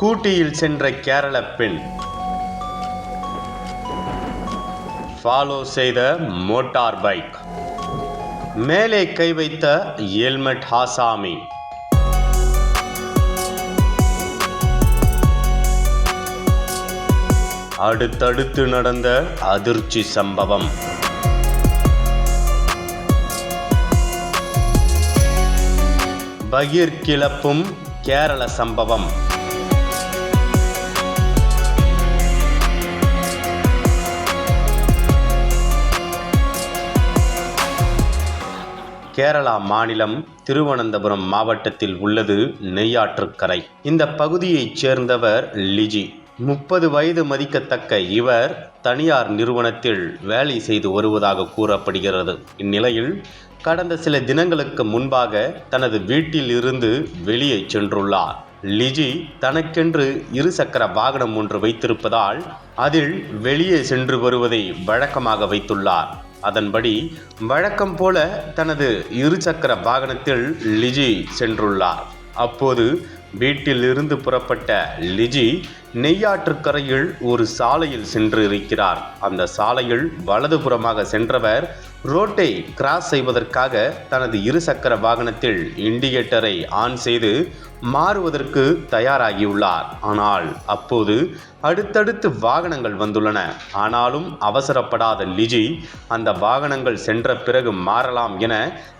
ஸ்கூட்டியில் சென்ற கேரள பெண். ஃபாலோ செய்த மோட்டார் பைக். மேலே கை வைத்த ஹெல்மெட் ஹாசாமி. அடுத்தடுத்து நடந்த அதிர்ச்சி சம்பவம். பகீர் கிளப்பும் கேரள சம்பவம். கேரளா மாநிலம் திருவனந்தபுரம் மாவட்டத்தில் உள்ளது நெய்யாற்றுக்கரை. இந்த பகுதியைச் சேர்ந்தவர் லிஜி. முப்பது வயது மதிக்கத்தக்க இவர் தனியார் நிறுவனத்தில் வேலை செய்து வருவதாக கூறப்படுகிறது. இந்நிலையில் கடந்த சில தினங்களுக்கு முன்பாக தனது வீட்டில் இருந்து வெளியே சென்றுள்ளார். லிஜி தனக்கென்று இருசக்கர வாகனம் ஒன்று வைத்திருப்பதால் அதில் வெளியே சென்று வருவதை வழக்கமாக வைத்துள்ளார். அதன்படி வழக்கம் போல தனது இருசக்கர வாகனத்தில் லிஜி சென்றுள்ளார். அப்போது வீட்டில் இருந்து புறப்பட்ட லிஜி நெய்யாற்றுக்கரையில் ஒரு சாலையில் சென்று இருக்கிறார் அந்த சாலையில் வலதுபுறமாக சென்றவர் ரோட்டை கிராஸ் செய்வதற்காக தனது இருசக்கர வாகனத்தில் இண்டிகேட்டரை ஆன் செய்து மாறுவதற்கு தயாராகியுள்ளார். ஆனால் அப்போது அடுத்தடுத்து வாகனங்கள் வந்துள்ளன. ஆனாலும் அவசரப்படாத லிஜி அந்த வாகனங்கள் சென்ற பிறகு மாறலாம் என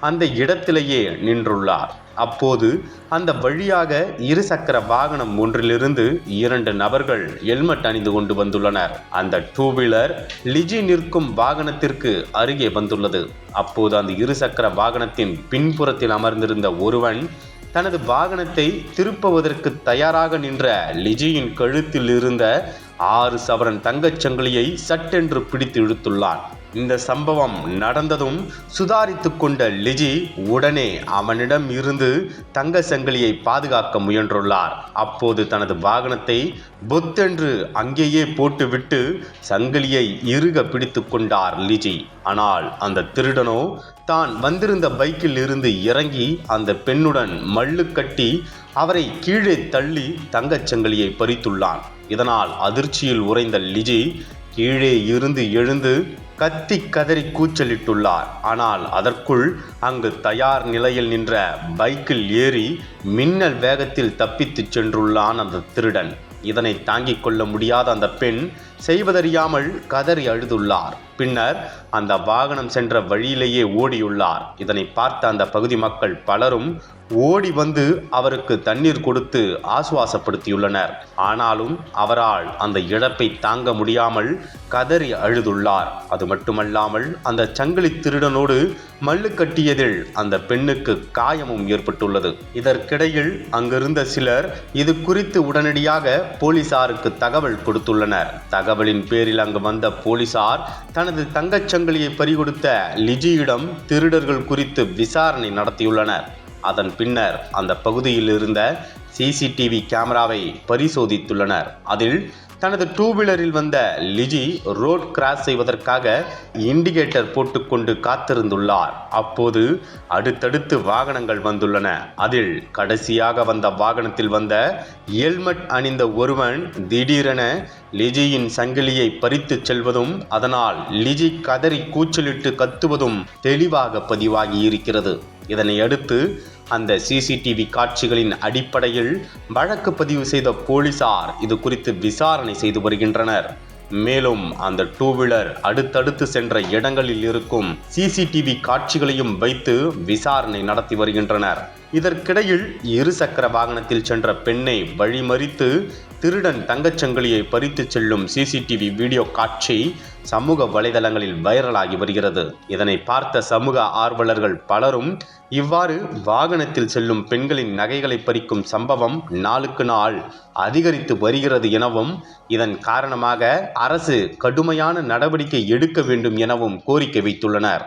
அந்த இடத்திலேயே நின்றுள்ளார். அப்போது அந்த வழியாக இருசக்கர வாகனம் ஒன்றிலிருந்து இரண்டு நபர்கள் ஹெல்மெட் அணிந்து கொண்டு வந்துள்ளனர். அந்த டூ வீலர் லிஜி நிற்கும் வாகனத்திற்கு அருகே வந்து வந்துள்ளது அப்போது அந்த இருசக்கர வாகனத்தின் பின்புறத்தில் அமர்ந்திருந்த ஒருவன் தனது வாகனத்தை திருப்புவதற்கு தயாராக நின்ற லிஜியின் கழுத்தில் இருந்த ஆறு சவரன் தங்கச் சங்கிலியை சட்டென்று பிடித்து இழுத்துள்ளான். இந்த சம்பவம் நடந்ததும் சுதாரித்து கொண்ட லிஜி உடனே அவனிடம் இருந்து தங்க சங்கிலியை பாதுகாக்க முயன்றுள்ளார். அப்போது தனது வாகனத்தை பொத்தென்று அங்கேயே போட்டுவிட்டு சங்கிலியை இறுக பிடித்து கொண்டார் லிஜி. ஆனால் அந்த திருடனோ தான் வந்திருந்த பைக்கில் இருந்து இறங்கி அந்த பெண்ணுடன் மல்லு கட்டி அவரை கீழே தள்ளி தங்கச் சங்கிலியை பறித்துள்ளான். இதனால் அதிர்ச்சியில் உறைந்த லிஜி கீழே இருந்து எழுந்து கத்தி கதறி கூச்சலிட்டுள்ளார். ஆனால் அதற்குள் அங்கு தயார் நிலையில் நின்ற பைக்கில் ஏறி மின்னல் வேகத்தில் தப்பித்துச் சென்றுள்ளான் அந்த திருடன். இதனை தாங்கிக் கொள்ள முடியாத அந்த பெண் செய்வதறியாமல் கதறி அழுதுள்ளார். பின்னர் அந்த வாகனம் சென்ற வழியிலேயே ஓடியுள்ளார். இதனை பார்த்த அந்த பகுதி மக்கள் பலரும் ஓடி வந்து அவருக்கு தண்ணீர் கொடுத்து ஆசுவாசப்படுத்தியுள்ளனர். ஆனாலும் அவரால் அந்த இழப்பை தாங்க முடியாமல் கதறி அழுதுள்ளார். அது மட்டுமல்லாமல் அந்த சங்கிலி திருடனோடு மல்லு கட்டியதில் அந்த பெண்ணுக்கு காயமும் ஏற்பட்டுள்ளது. இதற்கிடையில் அங்கிருந்த சிலர் இது குறித்து உடனடியாக போலீசாருக்கு தகவல் கொடுத்துள்ளனர். தகவலின் பேரில் அங்கு வந்த போலீசார் தனது தங்கச்சங்கிலியை பறிகொடுத்த லிஜியிடம் திருடர்கள் குறித்து விசாரணை நடத்தியுள்ளனர். அதன் பின்னர் அந்த பகுதியில் இருந்த சிசிடிவி கேமராவை பரிசோதித்துள்ளனர். அதில் தனது டூ வீலரில் வந்த லிஜி ரோட் கிராஸ் செய்வதற்காக இண்டிகேட்டர் போட்டுக்கொண்டு காத்திருந்துள்ளார். அப்போது அடுத்தடுத்து வாகனங்கள் வந்துள்ளன. அதில் கடைசியாக வந்த வாகனத்தில் வந்த ஹெல்மெட் அணிந்த ஒருவன் திடீரென லிஜியின் சங்கிலியை பறித்துச் செல்வதும் அதனால் லிஜி கதறி கூச்சலிட்டு கத்துவதும் தெளிவாக பதிவாகி இருக்கிறது. இதனை அடுத்து அந்த சிசிடிவி காட்சிகளின் அடிப்படையில் வழக்கு பதிவு செய்த போலீசார் இது குறித்து விசாரணை செய்து வருகின்றனர். மேலும் அந்த டூ வீலர் அடுத்தடுத்து சென்ற இடங்களில் இருக்கும் சிசிடிவி காட்சிகளையும் வைத்து விசாரணை நடத்தி வருகின்றனர். இதற்கிடையில் இருசக்கர வாகனத்தில் சென்ற பெண்ணை வழிமறித்து திருடன் தங்கச்சங்கிலியை பறித்துச் செல்லும் சிசிடிவி வீடியோ காட்சி சமூக வலைதளங்களில் வைரலாகி வருகிறது. இதனை பார்த்த சமூக ஆர்வலர்கள் பலரும் இவ்வாறு வாகனத்தில் செல்லும் பெண்களின் நகைகளை பறிக்கும் சம்பவம் நாளுக்கு நாள் அதிகரித்து வருகிறது எனவும் இதன் காரணமாக அரசு கடுமையான நடவடிக்கை எடுக்க வேண்டும் எனவும் கோரிக்கை வைத்துள்ளனர்.